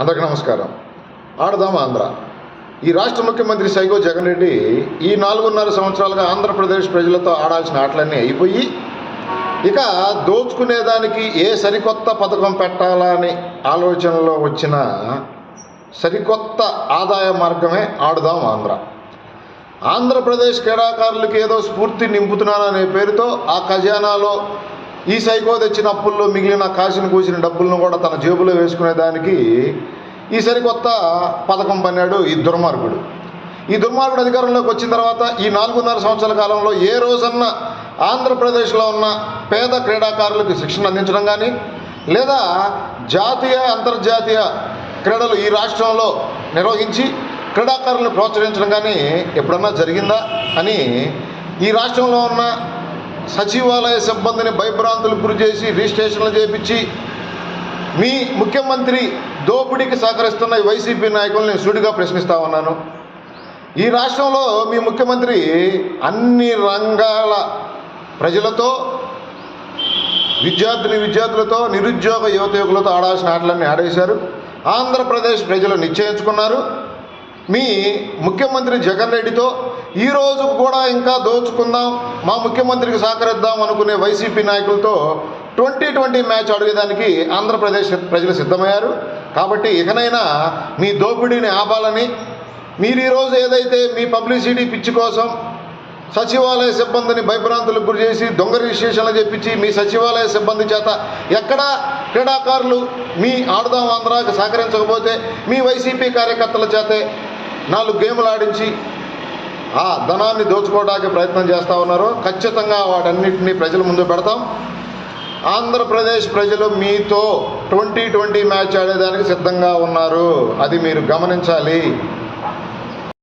అందరికి నమస్కారం. ఆడదాం ఆంధ్ర? ఈ రాష్ట్ర ముఖ్యమంత్రి సైగో జగన్ రెడ్డి ఈ నాలుగున్నర సంవత్సరాలుగా ఆంధ్రప్రదేశ్ ప్రజలతో ఆడాల్సిన ఆటలన్నీ అయిపోయి ఇక దోచుకునేదానికి ఏ సరికొత్త పథకం పెట్టాలని ఆలోచనలో వచ్చిన సరికొత్త ఆదాయ మార్గమే ఆడుదాం ఆంధ్ర. ఆంధ్రప్రదేశ్ క్రీడాకారులకి ఏదో స్ఫూర్తి నింపుతున్నాననే పేరుతో ఆ ఖజానాలో ఈ సైకో తెచ్చిన అప్పుల్లో మిగిలిన కాసిన కూసిన డబ్బులను కూడా తన జేబులో వేసుకునేదానికి ఈ సరికొత్త పథకం పన్నాడు ఈ దుర్మార్గుడు. ఈ దుర్మార్గుడు అధికారంలోకి వచ్చిన తర్వాత ఈ నాలుగున్నర సంవత్సరాల కాలంలో ఏ రోజన్నా ఆంధ్రప్రదేశ్లో ఉన్న పేద క్రీడాకారులకు శిక్షణ అందించడం కానీ లేదా జాతీయ అంతర్జాతీయ క్రీడలు ఈ రాష్ట్రంలో నిర్వహించి క్రీడాకారులను ప్రోత్సహించడం కానీ ఎప్పుడన్నా జరిగిందా అని ఈ రాష్ట్రంలో ఉన్న సచివాలయ సిబ్బందిని భయభ్రాంతులు గురి చేసి రిజిస్ట్రేషన్లు చేపించి మీ ముఖ్యమంత్రి దోపిడీకి సహకరిస్తున్న వైసీపీ నాయకులను నేను సూటిగా ప్రశ్నిస్తా ఉన్నాను. ఈ రాష్ట్రంలో మీ ముఖ్యమంత్రి అన్ని రంగాల ప్రజలతో విద్యార్థిని విద్యార్థులతో నిరుద్యోగ యువత యువకులతో ఆడాల్సిన ఆటలన్నీ ఆడేశారు. ఆంధ్రప్రదేశ్ ప్రజలు నిశ్చయించుకున్నారు. మీ ముఖ్యమంత్రి జగన్ రెడ్డితో ఈ రోజు కూడా ఇంకా దోచుకుందాం మా ముఖ్యమంత్రికి సహకరిద్దాం అనుకునే వైసీపీ నాయకులతో ట్వంటీ ట్వంటీ మ్యాచ్ అడిగేదానికి ఆంధ్రప్రదేశ్ ప్రజలు సిద్ధమయ్యారు. కాబట్టి ఇకనైనా మీ దోపిడీని ఆపాలని మీరు ఈరోజు ఏదైతే మీ పబ్లిసిటీ పిచ్చి కోసం సచివాలయ సిబ్బందిని భయభ్రాంతులకు గురి చేసి దొంగ రిజిస్ట్రేషన్లు చెప్పించి మీ సచివాలయ సిబ్బంది చేత ఎక్కడ క్రీడాకారులు మీ ఆడదాం ఆంధ్రాకి సహకరించకపోతే మీ వైసీపీ కార్యకర్తల చేతే నాలుగు గేములు ఆడించి ఆ ధనాన్ని దోచుకోవడానికి ప్రయత్నం చేస్తూ ఉన్నారు. ఖచ్చితంగా వాటన్నిటిని ప్రజల ముందు పెడతాం. ఆంధ్రప్రదేశ్ ప్రజలు మీతో ట్వంటీ ట్వంటీ మ్యాచ్ ఆడేదానికి సిద్ధంగా ఉన్నారు. అది మీరు గమనించాలి.